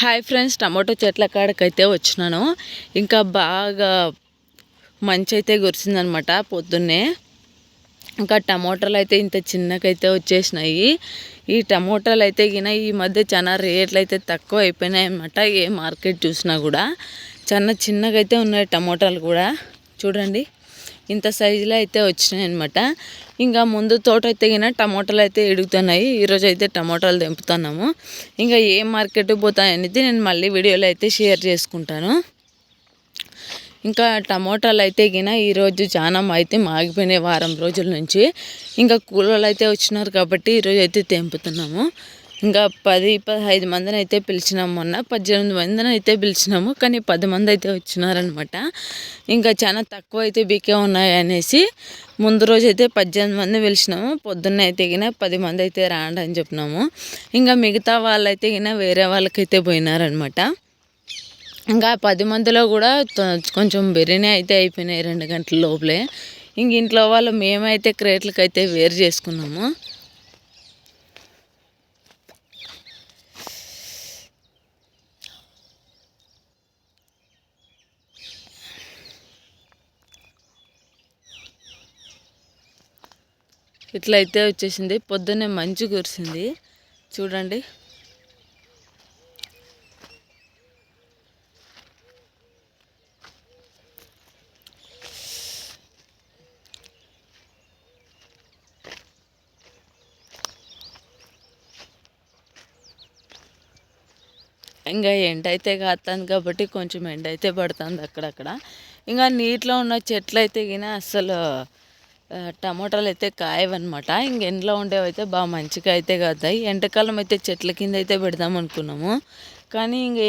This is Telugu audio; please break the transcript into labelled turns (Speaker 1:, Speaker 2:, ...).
Speaker 1: హాయ్ ఫ్రెండ్స్ టమాటో చెట్ల కాడకైతే వచ్చినాను. ఇంకా బాగా మంచి అయితే కురిసిందనమాట పొద్దున్నే. ఇంకా టమోటాలు అయితే ఇంత చిన్నకైతే వచ్చేసినాయి. ఈ టమోటాలు అయితే గిన ఈ మధ్య చాలా రేట్లు అయితే తక్కువ అయిపోయినాయి అనమాట ఏ మార్కెట్ చూసినా కూడా. చాలా చిన్నగా అయితే ఉన్నాయి టమోటాలు కూడా. చూడండి. ఇంత సైజులో అయితే వచ్చినాయి అనమాట ఇంకా ముందు తోట అయితే టమాటాలు టమోటాలు అయితే ఎడుగుతున్నాయి. ఈరోజు అయితే టమోటాలు తెంపుతున్నాము. ఇంకా ఏ మార్కెట్ పోతాయనేది నేను మళ్ళీ వీడియోలో అయితే షేర్ చేసుకుంటాను. ఇంకా టమోటాలు అయితే గిన ఈరోజు చాలా అయితే మాగిపోయినాయి వారం రోజుల నుంచి. ఇంకా కూలర్లు అయితే వచ్చినారు కాబట్టి ఈరోజు అయితే తెంపుతున్నాము. ఇంకా పది పదహైదు మందిని అయితే పిలిచినాము మొన్న. పద్దెనిమిది మందిని అయితే పిలిచినాము కానీ పది మంది అయితే వచ్చినారనమాట. ఇంకా చాలా తక్కువ అయితే బీకే ఉన్నాయి అనేసి ముందు రోజు అయితే పద్దెనిమిది మంది పిలిచినాము పొద్దున్న అయితే గిన పది మంది అయితే రాండి అని చెప్పినాము. ఇంకా మిగతా వాళ్ళైతే గిన వేరే వాళ్ళకైతే పోయినారనమాట. ఇంకా పది మందిలో కూడా కొంచెం బిర్యానీ అయితే అయిపోయినాయి రెండు గంటల లోపలే. ఇంక ఇంట్లో వాళ్ళు మేమైతే క్రేట్లకి అయితే వేరు చేసుకున్నాము. ఇట్లా అయితే వచ్చేసింది. పొద్దున్నే మంచు కురిసింది. చూడండి. ఇంకా ఎండ అయితే కాస్తుంది కాబట్టి కొంచెం ఎండ అయితే పడుతుంది అక్కడక్కడ. ఇంకా నీటిలో ఉన్న చెట్లు అయితే గిన అసలు టమాటాలు అయితే కాయవన్నమాట. ఇంక ఎండలో ఉండేవి అయితే బాగా మంచిగా అయితే కాదాయి ఎండాకాలం అయితే చెట్ల కింద అయితే పెడదాం అనుకున్నాము కానీ ఇంక